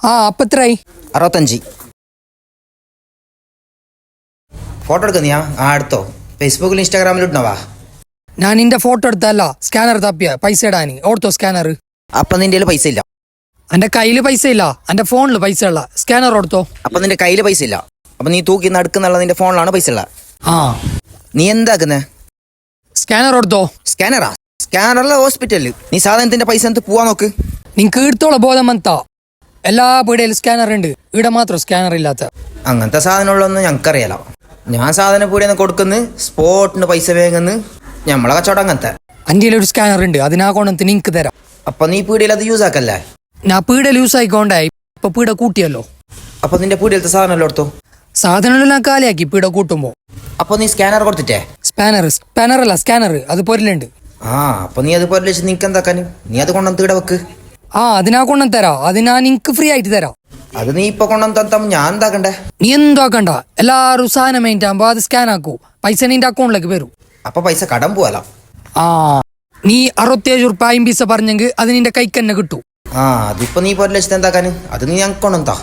ആ അപ്പൊ എത്രയായി അറുപത്തഞ്ച് ഫോട്ടോ എടുക്കുന്നിയാ ആ എടുത്തോ. ഫേസ്ബുക്കിൽ ഇൻസ്റ്റാഗ്രാമിൽ ഇടണവാ ഞാൻ നിന്റെ ഫോട്ടോ എടുത്തല്ല സ്കാനർ തപ്പിയ. പൈസ ഇടാൻ ഓർത്തോ സ്കാനർ അപ്പൊ നിന്റെ കയ്യിൽ പൈസ ഇല്ല. എന്റെ കയ്യിൽ പൈസ ഇല്ല. എന്റെ ഫോണിൽ പൈസ ഉള്ള. സ്കാനർ ഓർത്തോ. അപ്പൊ നിന്റെ കയ്യിൽ പൈസ ഇല്ല. അപ്പൊ നീ തൂക്കി നടക്കുന്നുള്ള നിന്റെ ഫോണിലാണ് പൈസ ഉള്ള. ആ. നീ എന്താക്കുന്നേ സ്കാനർ ഓർത്തോ. സ്കാനറാ സ്കാനറല്ല ഹോസ്പിറ്റലിൽ നീ സാധനത്തിന്റെ പൈസ എന്ത് പോവാൻ നോക്ക്. നിങ്ങക്ക് ഇടത്തോള ബോധം വന്നത്താ എല്ലാ പീടിയയിലും സ്കാനർ ഉണ്ട്. ഇവിടെ മാത്രം സ്കാനർ ഇല്ലാത്ത. അങ്ങനത്തെ സാധനമുള്ളതൊന്നും ഞങ്ങൾക്കറിയാലോ ഞാൻ സാധനം പീടിയെന്ന് കൊടുക്കുന്നു സ്പോട്ടിന് പൈസ വേങ്ങുന്നു ഞമ്മളെ കച്ചവടം അങ്ങനത്തെ. എന്റെ ഒരു സ്കാനർ ഉണ്ട്. അതിനാ കൊണ്ടത്ത് നിങ്ങക്ക് തരാം. അപ്പൊ നീ പീടിയിൽ അത് യൂസ് ആക്കല്ലേ? ഞാൻ പീടിക യൂസ് ആയിക്കോണ്ടായി. ഇപ്പൊ പീട കൂട്ടിയല്ലോ. അപ്പൊ നിന്റെ പീടിയിലത്തെ സാധനം എടുത്തു സാധനമെല്ലാം ഞാൻ കാലിയാക്കി പീട കൂട്ടുമ്പോ. അപ്പൊ നീ സ്കാനർ കൊടുത്തിട്ടേ? സ്പാനർ സ്പാനർ അല്ല സ്കാനർ അത് പൊരലുണ്ട്. ആ അപ്പൊ നീ അത് പൊരലിച്ച് നിനക്ക് എന്താക്കാനും? നീ അത് കൊണ്ടുവന്ന് തീടെ വെക്ക്. ആ അതിനാ കൊണ്ടു തരാം. അതിനാ നിങ്ങക്ക് ഫ്രീ ആയിട്ട് തരാം. അത് നീ ഇപ്പൊ കൊണ്ടുവന്നു ഞാൻ എന്താക്കണ്ടേ നീ എന്താക്കണ്ട എല്ലാരും സാധനം ആകുമ്പോ അത് സ്കാൻ ആക്കൂ. പൈസ നിന്റെ അക്കൗണ്ടിലേക്ക് വരും. അപ്പൊ പൈസ കടം പോവാലോ ആ നീ അറുപത്തിയേഴ് ഉറുപ്പ അമ്പീസ പറഞ്ഞെങ്കിൽ അത് നിന്റെ കൈക്ക് തന്നെ കിട്ടൂ. ആ അതിപ്പോ നീ പോലെ ലക്ഷത്തെ എന്താക്കാന്? അത് നീ ഞങ്ങൾക്ക് കൊണ്ടുവന്നാ